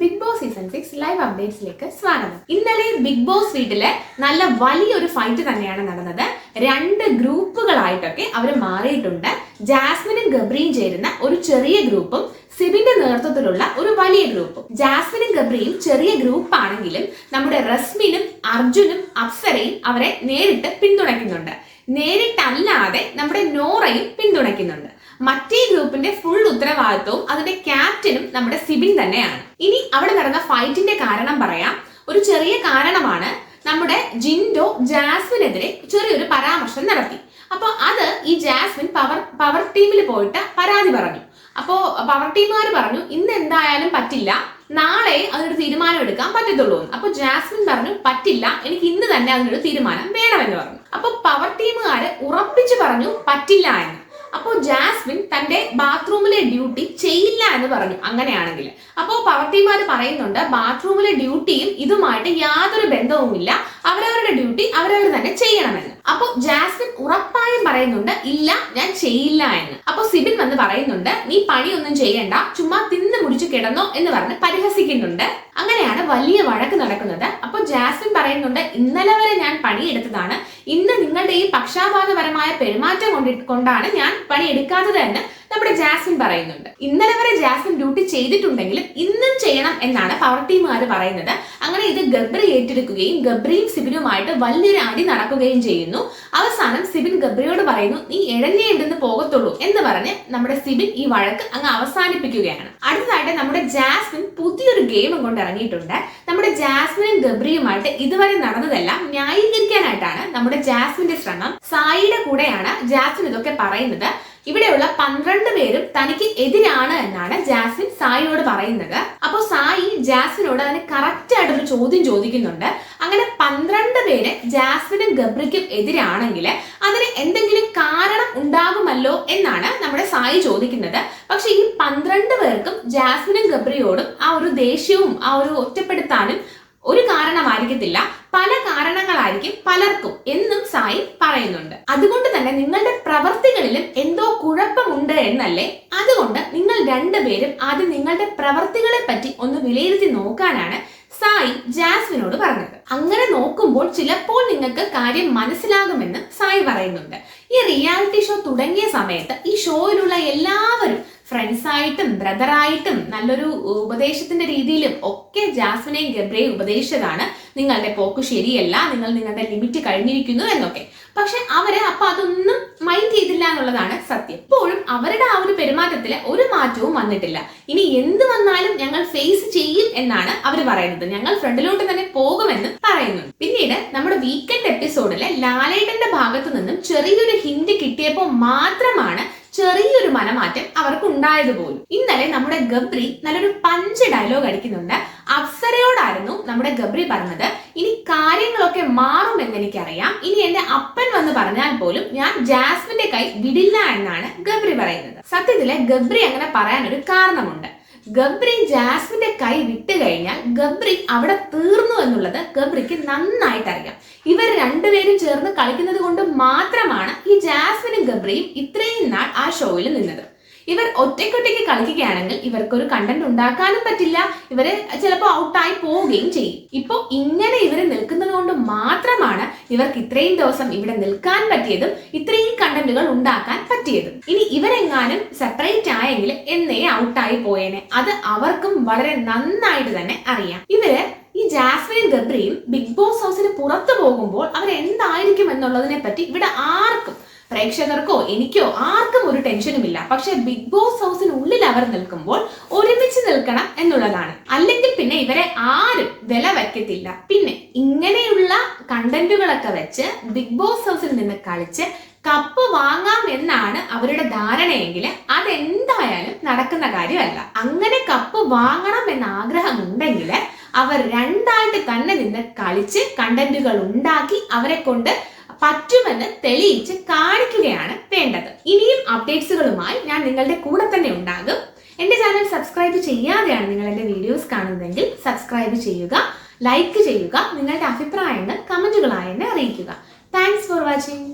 Big boss season six live അപ്ഡേറ്റ്സിലേക്ക് സ്വാഗതം. ഇന്നലെ big boss വീട്ടിലെ നല്ല വലിയൊരു ഫൈറ്റ് തന്നെയാണ് നടന്നത്. രണ്ട് ഗ്രൂപ്പുകളായിട്ടൊക്കെ അവർ മാറിയിട്ടുണ്ട്. ജാസ്മിനും ഗബ്രിയും ചേരുന്ന ഒരു ചെറിയ ഗ്രൂപ്പും സിബിന്റെ നേതൃത്വത്തിലുള്ള ഒരു വലിയ ഗ്രൂപ്പും. ജാസ്മിനും ഗബ്രിയും ചെറിയ ഗ്രൂപ്പ് ആണെങ്കിലും നമ്മുടെ റസ്മിനും അർജുനും അപ്സരയും അവരെ നേരിട്ട് പിന്തുണയ്ക്കുന്നുണ്ട്. നേരിട്ടല്ലാതെ നമ്മുടെ നോറയും പിന്തുണയ്ക്കുന്നുണ്ട്. മറ്റേ ഗ്രൂപ്പിന്റെ ഫുൾ ഉത്തരവാദിത്വവും അതിന്റെ ക്യാപ്റ്റനും നമ്മുടെ സിബിൻ തന്നെയാണ്. ഇനി അവിടെ നടന്ന ഫൈറ്റിന്റെ കാരണം പറയാം. ഒരു ചെറിയ കാരണമാണ് നമ്മുടെ ജിൻഡോ ജാസ്മിനെതിരെ ചെറിയൊരു പരാമർശം നടത്തി. അപ്പോൾ അത് ഈ ജാസ്മിൻ പവർ പവർ ടീമിൽ പോയിട്ട് പരാതി പറഞ്ഞു. അപ്പോൾ പവർ ടീമുകാർ പറഞ്ഞു ഇന്ന് എന്തായാലും പറ്റില്ല. നാളെ അതിനൊരു തീരുമാനം എടുക്കാൻ പറ്റത്തുള്ളൂ. അപ്പോൾ ജാസ്മിൻ പറഞ്ഞു പറ്റില്ല എനിക്ക് ഇന്ന് തന്നെ അതിനൊരു തീരുമാനം വേണമെന്ന് പറഞ്ഞു. അപ്പൊ പവർ ടീമുകാര് ഉറപ്പിച്ചു പറഞ്ഞു പറ്റില്ല എന്ന്. അപ്പോൾ ജാസ്മിൻ തന്റെ ബാത്റൂമിലെ ഡ്യൂട്ടി ചെയ്യില്ല എന്ന് പറഞ്ഞു അങ്ങനെയാണെങ്കിൽ. അപ്പോൾ പവർ ടീമാർ പറയുന്നുണ്ട് ബാത്റൂമിലെ ഡ്യൂട്ടിയും ഇതുമായിട്ട് യാതൊരു ബന്ധവുമില്ല. അവരവരുടെ ഡ്യൂട്ടി അവരവർ തന്നെ ചെയ്യണമെന്ന്. അപ്പൊ ജാസ്മിൻ ഉറപ്പായും പറയുന്നുണ്ട് ഇല്ല ഞാൻ ചെയ്യില്ല എന്ന്. അപ്പൊ സിബിൻ വന്ന് പറയുന്നുണ്ട് നീ പണിയൊന്നും ചെയ്യണ്ട ചുമ്മാ തിന്ന് മുടിച്ചു കിടന്നോ എന്ന് പറഞ്ഞ് പരിഹസിക്കുന്നുണ്ട്. അങ്ങനെയാണ് വലിയ വഴക്ക് നടക്കുന്നത്. അപ്പൊ ജാസ്മിൻ പറയുന്നുണ്ട് ഇന്നലെ വരെ ഞാൻ പണിയെടുത്തതാണ് ഇന്ന് നിങ്ങളുടെ ഈ പക്ഷാപാതപരമായ പെരുമാറ്റം കൊണ്ട് കൊണ്ടാണ് ഞാൻ പണിയെടുക്കാത്തത് എന്ന് നമ്മുടെ ജാസ്മിൻ പറയുന്നുണ്ട്. ഇന്നലെ വരെ ജാസ്മിൻ ഡ്യൂട്ടി ചെയ്തിട്ടുണ്ടെങ്കിലും ഇന്നും ചെയ്യണം എന്നാണ് പവർ ടീമുകാർ പറയുന്നത്. അങ്ങനെ ഇത് ഗബ്രി ഏറ്റെടുക്കുകയും ഗബ്രിയും സിബിനുമായിട്ട് വലിയൊരു അടി നടക്കുകയും ചെയ്യുന്നു. അവസാനം സിബിൻ ഗബ്രിയോട് പറയുന്നു നീ ഇഴഞ്ഞേ ഇവിടുന്ന് പോകത്തുള്ളൂ എന്ന് പറഞ്ഞ് നമ്മുടെ സിബിൻ ഈ വഴക്ക് അങ്ങ് അവസാനിപ്പിക്കുകയാണ്. അടുത്തതായിട്ട് നമ്മുടെ ജാസ്മിൻ പുതിയൊരു ഗെയിം കൊണ്ട് ഇറങ്ങിയിട്ടുണ്ട്. നമ്മുടെ ജാസ്മിനും ഗബ്രിയുമായിട്ട് ഇതുവരെ നടന്നതെല്ലാം ന്യായീകരിക്കാനായിട്ടാണ് നമ്മുടെ ജാസ്മിന്റെ ശ്രമം. സായിയുടെ കൂടെയാണ് ജാസ്മിൻ ഇതൊക്കെ പറയുന്നത്. ഇവിടെയുള്ള പന്ത്രണ്ട് പേരും തനിക്ക് എതിരാണ് എന്നാണ് ജാസ്മിൻ സായിയോട് പറയുന്നത്. അപ്പോൾ സായി ജാസ്മിനോട് അതിന് കറക്റ്റ് ആയിട്ടൊരു ചോദ്യം ചോദിക്കുന്നുണ്ട്. അങ്ങനെ പന്ത്രണ്ട് പേര് ജാസ്മിനും ഗബ്രിക്കും എതിരാണെങ്കിൽ അതിന് എന്തെങ്കിലും കാരണം ഉണ്ടാകുമല്ലോ എന്നാണ് നമ്മുടെ സായി ചോദിക്കുന്നത്. പക്ഷെ ഈ പന്ത്രണ്ട് പേർക്കും ജാസ്മിനും ഗബ്രിയോടും ആ ഒരു ദേഷ്യവും ആ ഒരു ഒറ്റപ്പെടുത്താനും ഒരു കാരണമായിരിക്കത്തില്ല. പല കാരണങ്ങളായിരിക്കും പലർക്കും എന്നും സായി പറയുന്നുണ്ട്. അതുകൊണ്ട് തന്നെ നിങ്ങളുടെ പ്രവർത്തികളിലും എന്തോ കുഴപ്പമുണ്ട് എന്നല്ലേ? അതുകൊണ്ട് നിങ്ങൾ രണ്ടുപേരും ആദ്യം നിങ്ങളുടെ പ്രവർത്തികളെ പറ്റി ഒന്ന് വിലയിരുത്തി നോക്കാനാണ് സായി ജാസ്മിനോട് പറഞ്ഞത്. അങ്ങനെ നോക്കുമ്പോൾ ചിലപ്പോൾ നിങ്ങൾക്ക് കാര്യം മനസ്സിലാകുമെന്ന് സായി പറയുന്നുണ്ട്. ഈ റിയാലിറ്റി ഷോ തുടങ്ങിയ സമയത്ത് ഈ ഷോയിലുള്ള എല്ലാവരും ഫ്രണ്ട്സായിട്ടും ബ്രദറായിട്ടും നല്ലൊരു ഉപദേശത്തിന്റെ രീതിയിലും ഒക്കെ ജാസ്മിനെയും ഗബ്രയും ഉപദേശിച്ചതാണ് നിങ്ങളുടെ പോക്ക് ശരിയല്ല നിങ്ങൾ നിങ്ങളുടെ ലിമിറ്റ് കഴിഞ്ഞിരിക്കുന്നു എന്നൊക്കെ. പക്ഷെ അവർ അപ്പൊ അതൊന്നും മൈൻഡ് ചെയ്തില്ല എന്നുള്ളതാണ് സത്യം. ഇപ്പോഴും അവരുടെ ആ ഒരു പെരുമാറ്റത്തിൽ ഒരു മാറ്റവും വന്നിട്ടില്ല. ഇനി എന്ത് വന്നാലും ഞങ്ങൾ ഫേസ് ചെയ്യും എന്നാണ് അവർ പറയുന്നത്. ഞങ്ങൾ ഫ്രണ്ടിലോട്ട് തന്നെ പോകുമെന്ന് പറയുന്നു പിന്നീട് നമ്മുടെ വീക്കെൻഡ് എപ്പിസോഡിലെ ലാലേട്ടന്റെ ഭാഗത്തു നിന്നും ചെറിയൊരു ഹിന്റ് കിട്ടിയപ്പോൾ മാത്രമാണ് ചെറിയൊരു മനമാറ്റം അവർക്ക് ഉണ്ടായത് പോലും. ഇന്നലെ നമ്മുടെ ഗബ്രി നല്ലൊരു പഞ്ച് ഡയലോഗ് അടിക്കുന്നുണ്ട്. അപ്സരയോടായിരുന്നു നമ്മുടെ ഗബ്രി പറഞ്ഞത് ഇനി കാര്യങ്ങളൊക്കെ മാറും മാറുമെന്ന് എനിക്കറിയാം ഇനി എന്റെ അപ്പൻ വന്ന് പറഞ്ഞാൽ പോലും ഞാൻ ജാസ്മിന്റെ കൈ വിടില്ല എന്നാണ് ഗബ്രി പറയുന്നത്. സത്യത്തിലെ ഗബ്രി അങ്ങനെ പറയാൻ ഒരു കാരണമുണ്ട്. ഗബ്രി ജാസ്മിന്റെ കൈ വിട്ട് കഴിഞ്ഞാൽ ഗബ്രി അവിടെ തീർന്നു എന്നുള്ളത് ഗബ്രിക്ക് നന്നായിട്ട് അറിയാം. ഇവർ രണ്ടുപേരും ചേർന്ന് കളിക്കുന്നത് കൊണ്ട് മാത്രമാണ് ഈ ജാസ്മിനും ഗബ്രിയും ഇത്രയും നാൾ ആ ഷോയിൽ നിന്നത്. ഇവർ ഒറ്റയ്ക്കൊറ്റയ്ക്ക് കളിക്കുകയാണെങ്കിൽ ഇവർക്ക് ഒരു കണ്ടന്റ് ഉണ്ടാക്കാനും പറ്റില്ല. ഇവർ ചിലപ്പോൾ ഔട്ടായി പോവുകയും ചെയ്യും. ഇപ്പോൾ ഇങ്ങനെ ഇവർ നിൽക്കുന്നത് കൊണ്ട് മാത്രമാണ് ഇവർക്ക് ഇത്രയും ദിവസം ഇവിടെ നിൽക്കാൻ പറ്റിയതും ഇത്രയും കണ്ടന്റുകൾ ഉണ്ടാക്കാൻ പറ്റിയതും. ഇനി ഇവരെങ്ങാനും സെപ്പറേറ്റ് ആയെങ്കിൽ എന്നേ ഔട്ടായി പോയേനെ. അത് അവർക്കും വളരെ നന്നായിട്ട് തന്നെ അറിയാം. ഇവർ ഈ ജാസ്മിൻ ഗബ്രിയും ബിഗ് ബോസ് ഹൗസിന് പുറത്തു പോകുമ്പോൾ അവർ എന്തായിരിക്കും എന്നുള്ളതിനെ പറ്റി ഇവിടെ ആർക്കും പ്രേക്ഷകർക്കോ എനിക്കോ ആർക്കും ഒരു ടെൻഷനുമില്ല. പക്ഷെ ബിഗ് ബോസ് ഹൗസിനുള്ളിൽ അവർ നിൽക്കുമ്പോൾ ഒരുമിച്ച് നിൽക്കണം എന്നുള്ളതാണ്. അല്ലെങ്കിൽ പിന്നെ ഇവരെ ആരും വില വയ്ക്കത്തില്ല. പിന്നെ ഇങ്ങനെയുള്ള കണ്ടന്റുകളൊക്കെ വെച്ച് ബിഗ് ബോസ് ഹൗസിൽ നിന്ന് കളിച്ച് കപ്പ് വാങ്ങാം എന്നാണ് അവരുടെ ധാരണയെങ്കിൽ അതെന്തായാലും നടക്കുന്ന കാര്യമല്ല. അങ്ങനെ കപ്പ് വാങ്ങണം എന്ന ആഗ്രഹമുണ്ടെങ്കിൽ അവർ രണ്ടായിട്ട് തന്നെ നിന്ന് കളിച്ച് കണ്ടന്റുകൾ ഉണ്ടാക്കി അവരെ കൊണ്ട് പറ്റുമെന്ന് തെളിയിച്ച് കാണിക്കുകയാണ് വേണ്ടത്. ഇനിയും അപ്ഡേറ്റ്സുകളുമായി ഞാൻ നിങ്ങളുടെ കൂടെ തന്നെ ഉണ്ടാകും. എന്റെ ചാനൽ സബ്സ്ക്രൈബ് ചെയ്യാതെയാണ് നിങ്ങൾ എന്റെ വീഡിയോസ് കാണുന്നതെങ്കിൽ സബ്സ്ക്രൈബ് ചെയ്യുക ലൈക്ക് ചെയ്യുക നിങ്ങളുടെ അഭിപ്രായങ്ങൾ കമന്റുകളായി എന്നെ അറിയിക്കുക. Thanks for watching